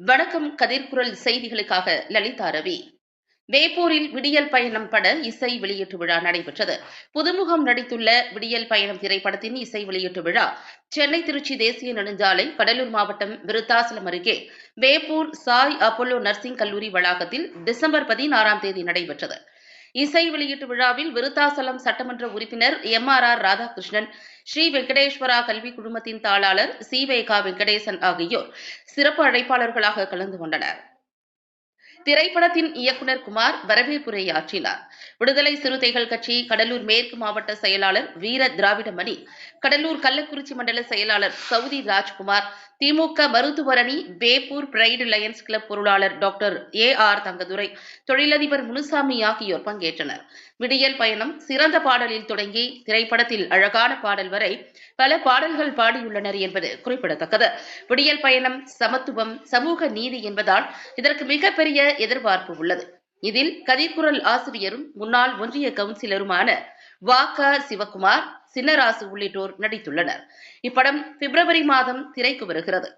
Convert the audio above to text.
வணக்கம் கதிர்குரல் செய்திகளுக்காக லலிதா ரவி. வேப்பூரில் விடியல் பயணம் பட இசை வெளியீட்டு விழா நடைபெற்றது. புதுமுகம் நடித்துள்ள விடியல் பயணம் திரைப்படத்தின் இசை வெளியீட்டு விழா சென்னை திருச்சி தேசிய நெடுஞ்சாலை கடலூர் மாவட்டம் விருத்தாசலம் அருகே வேப்பூர் சாய் அப்போலோ நர்சிங் கல்லூரி வளாகத்தில் டிசம்பர் பதினாறாம் தேதி நடைபெற்றது. இசை வெளியீட்டு விழாவில் விருத்தாசலம் சட்டமன்ற உறுப்பினர் M R R Radhakrishnan Sri Venkateswara கல்வி குழுமத்தின் தாளாளர் சி வேகா வெங்கடேசன் ஆகியோர் சிறப்பு அழைப்பாளர்களாக கலந்து கொண்டனர். திரைப்படத்தின் இயக்குனர் குமார் வரவேற்புரையாற்றினார். விடுதலை சிறுத்தைகள் கட்சி கடலூர் மேற்கு மாவட்ட செயலாளர் வீர திராவிடமணி கடலூர் கள்ளக்குறிச்சி மண்டல செயலாளர் சவுதி ராஜ்குமார் திமுக மருத்துவரணி பேப்பூர் பிரைடு லயன்ஸ் கிளப் பொருளாளர் டாக்டர் ஏ ஆர் தங்கதுரை தொழிலதிபர் முனுசாமி ஆகியோர் பங்கேற்றனர். விடியல் பயணம் சிறந்த பாடலில் தொடங்கி திரைப்படத்தில் அழகான பாடல் வரை பல பாடல்கள் பாடியுள்ளனர் என்பது குறிப்பிடத்தக்கது. விடியல் பயணம் சமத்துவம் சமூக நீதி என்பதால் இதற்கு மிகப்பெரிய எதிர்பார்ப்பு உள்ளது. இதில் கதிர்குரல் ஆசிரியரும் முன்னாள் ஒன்றிய கவுன்சிலருமான வாக்கா சிவகுமார் சின்னராசு உள்ளிட்டோர் நடித்துள்ளனர். இப்படம் பிப்ரவரி மாதம் திரைக்கு வருகிறது.